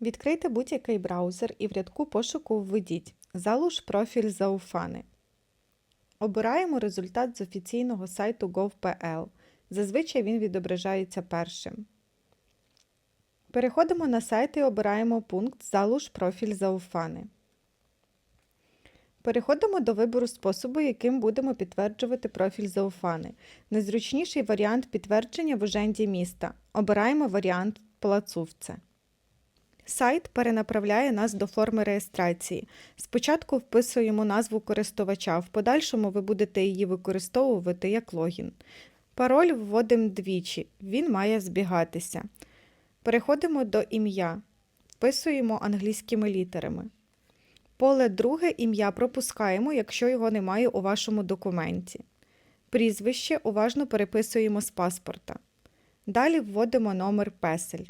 Відкрийте будь-який браузер і в рядку пошуку введіть Залуш профіль Зауфани. Обираємо результат з офіційного сайту gov.pl. Зазвичай він відображається першим. Переходимо на сайт і обираємо пункт Залуш профіль Зауфани. Переходимо до вибору способу, яким будемо підтверджувати профіль Зауфани. Найзручніший варіант підтвердження в уженді міста. Обираємо варіант Плацувце. Сайт перенаправляє нас до форми реєстрації. Спочатку вписуємо назву користувача, в подальшому ви будете її використовувати як логін. Пароль вводимо двічі, він має збігатися. Переходимо до ім'я, вписуємо англійськими літерами. Поле друге ім'я пропускаємо, якщо його немає у вашому документі. Прізвище уважно переписуємо з паспорта. Далі вводимо номер песель.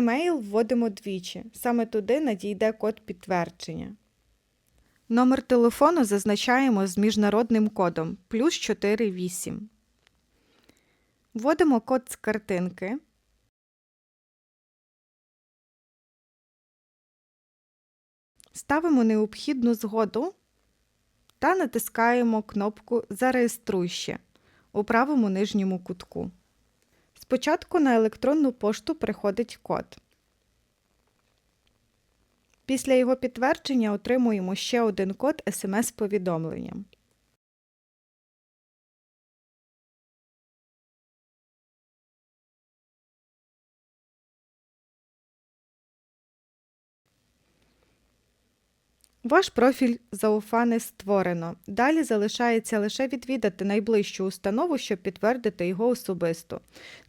Емейл вводимо двічі. Саме туди надійде код підтвердження. Номер телефону зазначаємо з міжнародним кодом плюс 48. Вводимо код з картинки. Ставимо необхідну згоду та натискаємо кнопку Зареєструй ще у правому нижньому кутку. Спочатку на електронну пошту приходить код. Після його підтвердження отримуємо ще один код смс-повідомленням. Ваш профіль Зауфани створено. Далі залишається лише відвідати найближчу установу, щоб підтвердити його особисто.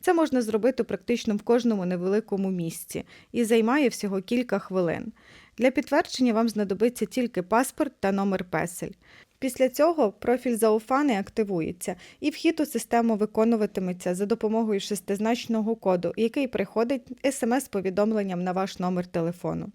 Це можна зробити практично в кожному невеликому місці і займає всього кілька хвилин. Для підтвердження вам знадобиться тільки паспорт та номер песель. Після цього профіль Зауфани активується, і вхід у систему виконуватиметься за допомогою шестизначного коду, який приходить смс-повідомленням на ваш номер телефону.